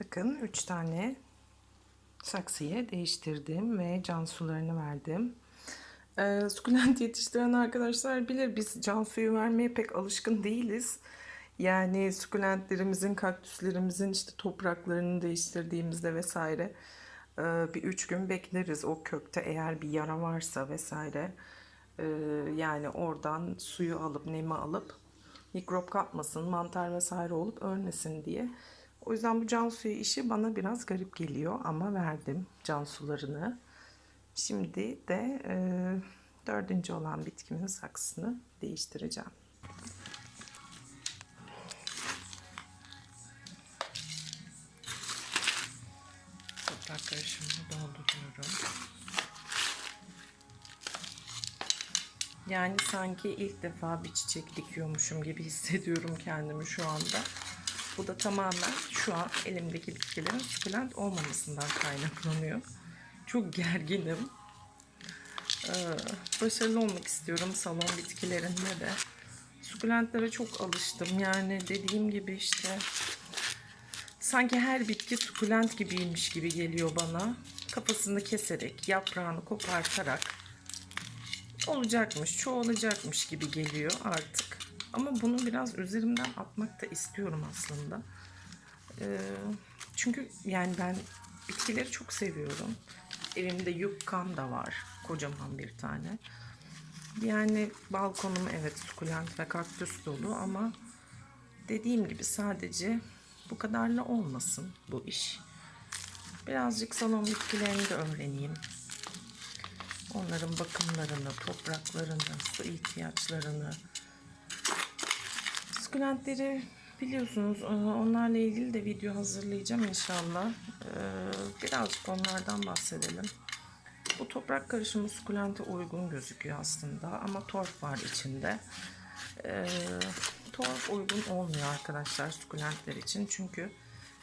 Bakın 3 tane saksıya değiştirdim ve can sularını verdim. Ee, sukulent yetiştiren arkadaşlar bilir biz can suyu vermeye pek alışkın değiliz. Yani sukulentlerimizin, kaktüslerimizin işte topraklarını değiştirdiğimizde vesaire e, bir üç gün bekleriz o kökte eğer bir yara varsa vesaire. E, yani oradan suyu alıp nemi alıp mikrop kapmasın, mantar vesaire olup ölmesin diye. O yüzden bu can suyu işi bana biraz garip geliyor ama verdim can sularını. Şimdi de e, dördüncü olan bitkimin saksısını değiştireceğim. Toprak karışımını dolduruyorum. Yani sanki ilk defa bir çiçek dikiyormuşum gibi hissediyorum kendimi şu anda. Bu da tamamen şu an elimdeki bitkilerin sukulent olmamasından kaynaklanıyor. Çok gerginim. Ee, başarılı olmak istiyorum salon bitkilerinde de. Sukulentlere çok alıştım. Yani dediğim gibi işte sanki her bitki sukulent gibiymiş gibi geliyor bana. Kafasını keserek, yaprağını kopartarak olacakmış, çoğalacakmış gibi geliyor artık. Ama bunu biraz üzerimden atmak da istiyorum aslında. Ee, çünkü yani ben bitkileri çok seviyorum. Evimde yukkam da var. Kocaman bir tane. Yani balkonum evet sukulent ve kaktüs dolu ama dediğim gibi sadece bu kadarla olmasın bu iş. Birazcık salon bitkilerini de öğreneyim. Onların bakımlarını, topraklarını, su ihtiyaçlarını. Sukulentleri biliyorsunuz e, onlarla ilgili de video hazırlayacağım inşallah. E, Birazcık onlardan bahsedelim. Bu toprak karışımı sukulente uygun gözüküyor aslında ama torf var içinde. E, torf uygun olmuyor arkadaşlar sukulentler için çünkü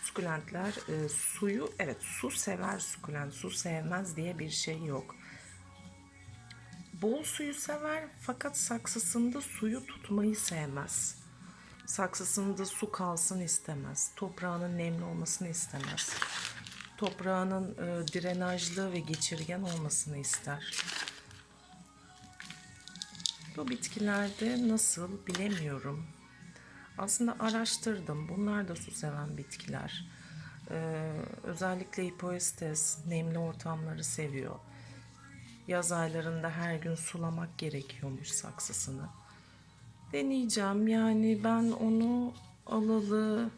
sukulentler suyu evet su sever sukulent su sevmez diye bir şey yok. Bol suyu sever fakat saksısında suyu tutmayı sevmez. Saksısında su kalsın istemez. Toprağının nemli olmasını istemez. Toprağının e, drenajlı ve geçirgen olmasını ister. Bu bitkilerde nasıl bilemiyorum. Aslında araştırdım. Bunlar da su seven bitkiler. Ee, özellikle hipoestes nemli ortamları seviyor. Yaz aylarında her gün sulamak gerekiyormuş saksısını. Deneyeceğim. Yani ben onu alalı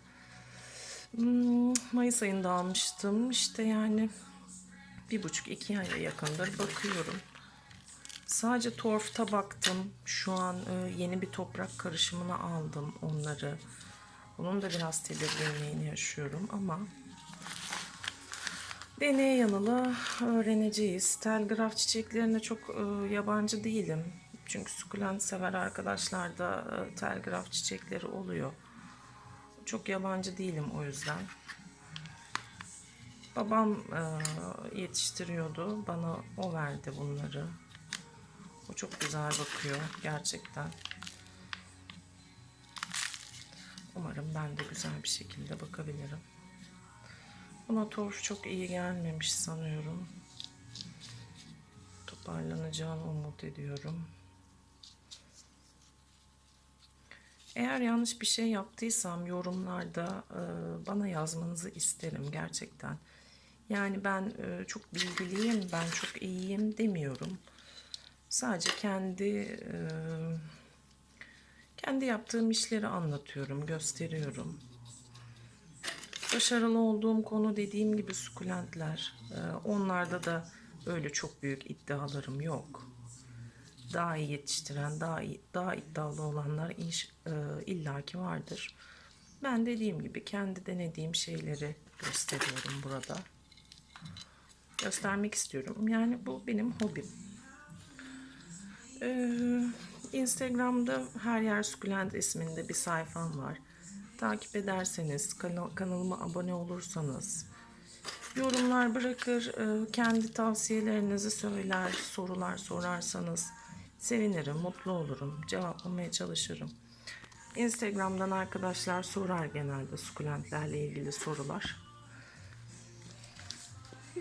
hmm, Mayıs ayında almıştım. İşte yani bir buçuk iki aya yakındır bakıyorum. Sadece torfta baktım. Şu an e, yeni bir toprak karışımına aldım onları. Onun da biraz tedirginliğini yaşıyorum ama deneye yanıla öğreneceğiz. Telgraf çiçeklerine çok e, yabancı değilim. Çünkü sukulent sever arkadaşlar da e, telgraf çiçekleri oluyor. Çok yabancı değilim o yüzden. Babam e, yetiştiriyordu. Bana o verdi bunları. O çok güzel bakıyor gerçekten. Umarım ben de güzel bir şekilde bakabilirim. Buna torf çok iyi gelmemiş sanıyorum. Toparlanacağını umut ediyorum. Eğer yanlış bir şey yaptıysam yorumlarda e, bana yazmanızı isterim gerçekten. Yani ben e, çok bilgiliyim, ben çok iyiyim demiyorum. Sadece kendi e, kendi yaptığım işleri anlatıyorum, gösteriyorum. Başarılı olduğum konu dediğim gibi sukulentler. Onlarda da öyle çok büyük iddialarım yok. Daha iyi yetiştiren, daha iyi, daha iddialı olanlar iş, e, illaki vardır. Ben dediğim gibi kendi denediğim şeyleri gösteriyorum burada. Göstermek istiyorum. Yani bu benim hobim. Ee, Instagram'da her yer sukulent isminde bir sayfam var. Takip ederseniz, kanal, kanalıma abone olursanız, yorumlar bırakır, e, kendi tavsiyelerinizi söyler, sorular sorarsanız sevinirim, mutlu olurum, cevaplamaya çalışırım. Instagram'dan arkadaşlar sorar genelde sukulentlerle ilgili sorular.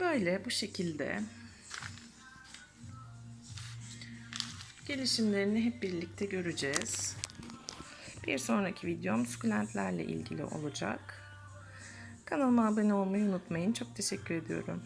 Böyle bu şekilde gelişimlerini hep birlikte göreceğiz. Bir sonraki videom sukulentlerle ilgili olacak. Kanalıma abone olmayı unutmayın. Çok teşekkür ediyorum.